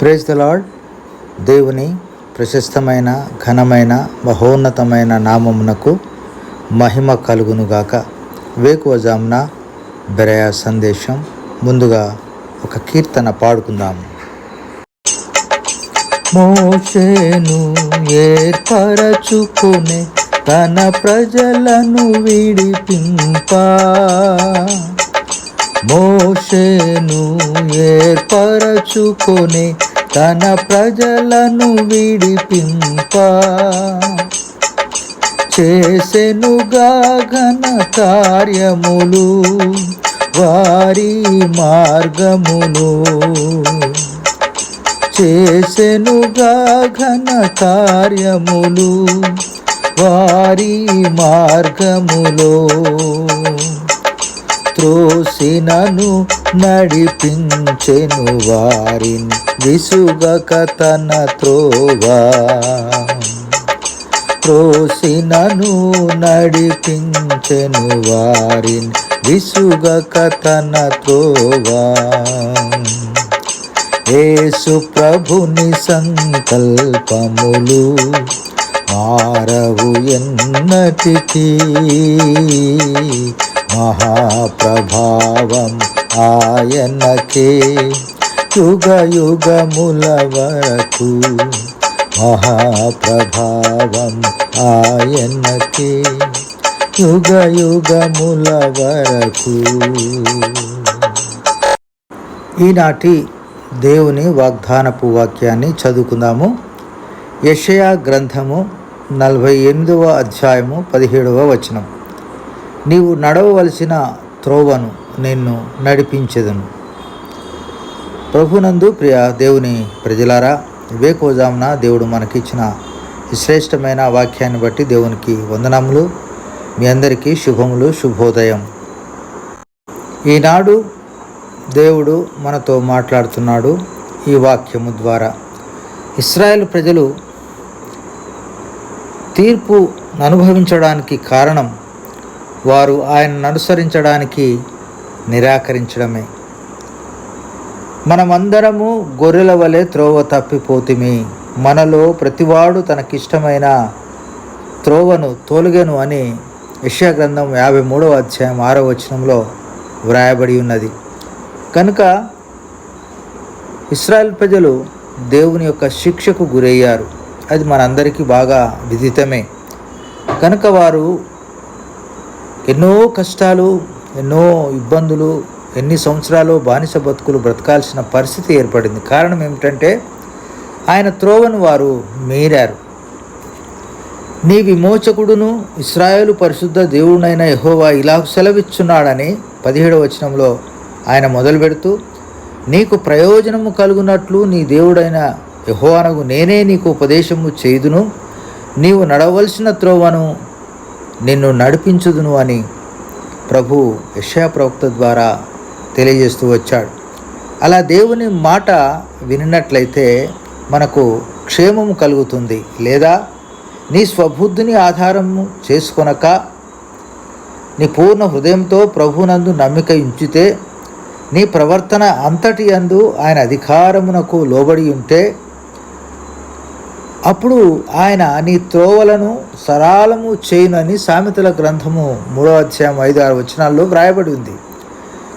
Praise the lord దేవుని ప్రశస్తమైన ఘనమైన మహోన్నతమైన నామమునకు మహిమ కలుగునుగాక. వేకువజామున బెరయా సందేశం. ముందుగా ఒక కీర్తన పాడుకుందాము మోషేను ఏర్పరచుకునే తన ప్రజలను విడిపింప. మోషేను ఏర్పరచుకొని తన ప్రజలను విడిపింప. చేసెనుగా ఘన కార్యములు వారి మార్గములు చేసెనుగా ఘన కార్యములు వారి మార్గములో. త్రోసినను నడిపించెను వారిని విసుగక తన త్రోవా. త్రోసినను నడిపించెను వారిని విసుగక తన త్రోవా. యేసు ప్రభుని సంకల్పములు మారవు ఎన్నటికీ. మహాప్రభావం ఆయనకే యుగ యుగముల వరకు మహాప్రభావం ఆయనకే యుగ యుగముల వరకు ఈనాటి దేవుని వాగ్దానపు వాక్యాన్ని చదువుకుందాము. యషయా గ్రంథము నలభై ఎనిమిదవ అధ్యాయము పదిహేడవ వచనం. నీవు నడవవలసిన త్రోవను నిన్ను నడిపించెదను. ప్రభునందు ప్రియ దేవుని ప్రజలారా వివేకోజామున దేవుడు మనకిచ్చిన శ్రేష్టమైన వాక్యాన్ని బట్టి దేవునికి వందనములు. మీ అందరికీ శుభములు శుభోదయం. ఈనాడు దేవుడు మనతో మాట్లాడుతున్నాడు ఈ వాక్యము ద్వారా. ఇస్రాయేల్ ప్రజలు తీర్పు అనుభవించడానికి కారణం వారు ఆయనను అనుసరించడానికి నిరాకరించడమే. మనమందరము గొర్రెల వలె త్రోవ తప్పిపోతిమి. మనలో ప్రతివాడు తనకిష్టమైన త్రోవను తోలుగెను అని యశాగ్రంథం గ్రంథం యాభై మూడవ అధ్యాయం ఆరో వచనంలో వ్రాయబడి ఉన్నది. కనుక ఇస్రాయల్ ప్రజలు దేవుని యొక్క శిక్షకు గురయ్యారు. అది మనందరికీ బాగా విదితమే. కనుక వారు ఎన్నో కష్టాలు ఎన్నో ఇబ్బందులు ఎన్ని సంవత్సరాలు బానిస బతుకులు బ్రతకాల్సిన పరిస్థితి ఏర్పడింది. కారణం ఏమిటంటే ఆయన త్రోవను వారు మీరారు. నీ విమోచకుడును ఇస్రాయేలు పరిశుద్ధ దేవుడైన యహోవా ఇలా సెలవిచ్చున్నాడని పదిహేడవ వచనంలో ఆయన మొదలు పెడుతూ నీకు ప్రయోజనము కలుగునట్లు నీ దేవుడైన యహోవానకు నేనే నీకు ఉపదేశము చేయుదును. నీవు నడవలసిన త్రోవను నిన్ను నడిపించుదును అని ప్రభు యశా ప్రవక్త ద్వారా తెలియజేస్తూ వచ్చాడు. అలా దేవుని మాట వినినట్లయితే మనకు క్షేమము కలుగుతుంది. లేదా నీ స్వబుద్ధిని ఆధారము చేసుకొనక నీ పూర్ణ హృదయంతో ప్రభునందు నమ్మిక ఉంచితే నీ ప్రవర్తన అంతటి అందు ఆయన అధికారమునకు లోబడి ఉంటే అప్పుడు ఆయన నీ త్రోవలను సరాలము చేయునని సామెతల గ్రంథము మూడో అధ్యాయం ఐదు ఆరు వచనాల్లో వ్రాయబడి ఉంది.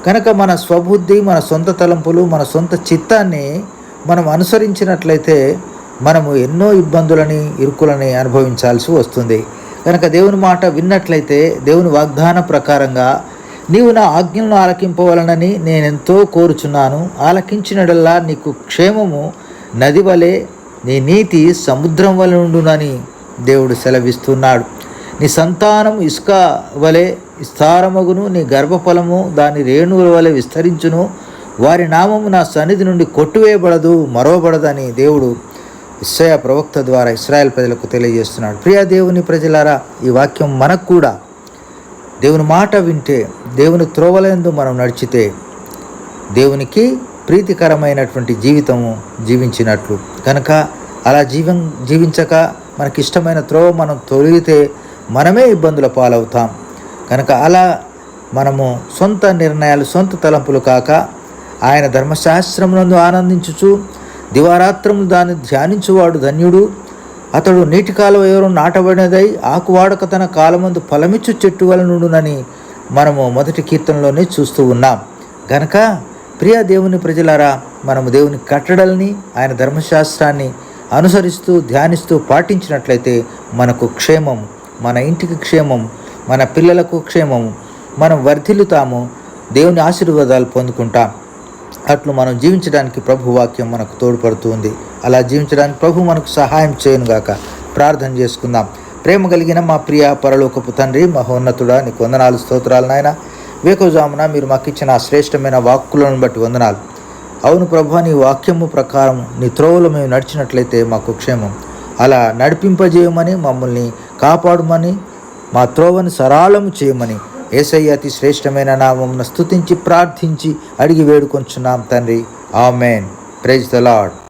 కనుక మన స్వబుద్ధి మన సొంత తలంపులు మన సొంత చిత్తాన్ని మనం అనుసరించినట్లయితే మనము ఎన్నో ఇబ్బందులని ఇరుకులని అనుభవించాల్సి వస్తుంది. కనుక దేవుని మాట విన్నట్లయితే దేవుని వాగ్దాన ప్రకారంగా నీవు నా ఆజ్ఞలను ఆలకింపవలనని నేనెంతో కోరుచున్నాను. ఆలకించినడల్లా నీకు క్షేమము నది వలె నీ నీతి సముద్రం వలె ఉండునని దేవుడు సెలవిస్తున్నాడు. నీ సంతానం ఇసుక వలె విస్తారమగును నీ గర్భఫలము దాని రేణువుల వలె విస్తరించును. వారి నామము నా సన్నిధి నుండి కొట్టువేయబడదు మరవబడదని దేవుడు ఇస్సయ ప్రవక్త ద్వారా ఇస్రాయల్ ప్రజలకు తెలియజేస్తున్నాడు. ప్రియా దేవుని ప్రజలారా ఈ వాక్యం మనకు కూడా దేవుని మాట వింటే దేవుని త్రోవలందు మనం నడిచితే దేవునికి ప్రీతికరమైనటువంటి జీవితము జీవించినట్లు. కనుక అలా జీవం జీవించక మనకిష్టమైన త్రోవ మనం తొలిగితే మనమే ఇబ్బందుల పాలవుతాం. కనుక అలా మనము సొంత నిర్ణయాలు సొంత తలంపులు కాక ఆయన ధర్మశాస్త్రమునందు ఆనందించుచు దివారాత్రములు దాన్ని ధ్యానించువాడు ధన్యుడు. అతడు నీటి కాలువ ఎవరు నాటబడినదై ఆకువాడక తన కాలమందు ఫలమిచ్చు చెట్టు వలనుడునని మనము మొదటి కీర్తనలోనే చూస్తూ ఉన్నాం. గనక ప్రియ దేవుని ప్రజలారా మనము దేవుని కట్టడల్ని ఆయన ధర్మశాస్త్రాన్ని అనుసరిస్తూ ధ్యానిస్తూ పాటించినట్లయితే మనకు క్షేమం మన ఇంటికి క్షేమం మన పిల్లలకు క్షేమం మనం వర్ధిల్లుతాము దేవుని ఆశీర్వాదాలు పొందుకుంటాం. అట్లు మనం జీవించడానికి ప్రభు వాక్యం మనకు తోడ్పడుతుంది అలా జీవించడానికి ప్రభు మనకు సహాయం చేయనుగాక ప్రార్థన చేసుకుందాం. ప్రేమ కలిగిన మా ప్రియ పరలోకపు తండ్రి మహోన్నతుడా నీకు వందనాలు స్తోత్రాలు నాయనా. వేకోజామున మీరు మాకు ఇచ్చిన శ్రేష్టమైన వాక్కులను బట్టి వందనాలు. అవును ప్రభా నీ వాక్యము ప్రకారం నీ త్రోవలో మేము నడిచినట్లయితే మాకు క్షేమం. అలా నడిపింపజేయమని మమ్మల్ని కాపాడమని మా త్రోవని సరాళము చేయమని ఏసయ్య అతి శ్రేష్టమైన నామమున స్తుతించి ప్రార్థించి అడిగి వేడుకొంచున్నాం తండ్రి. ఆమెన్. Praise the lord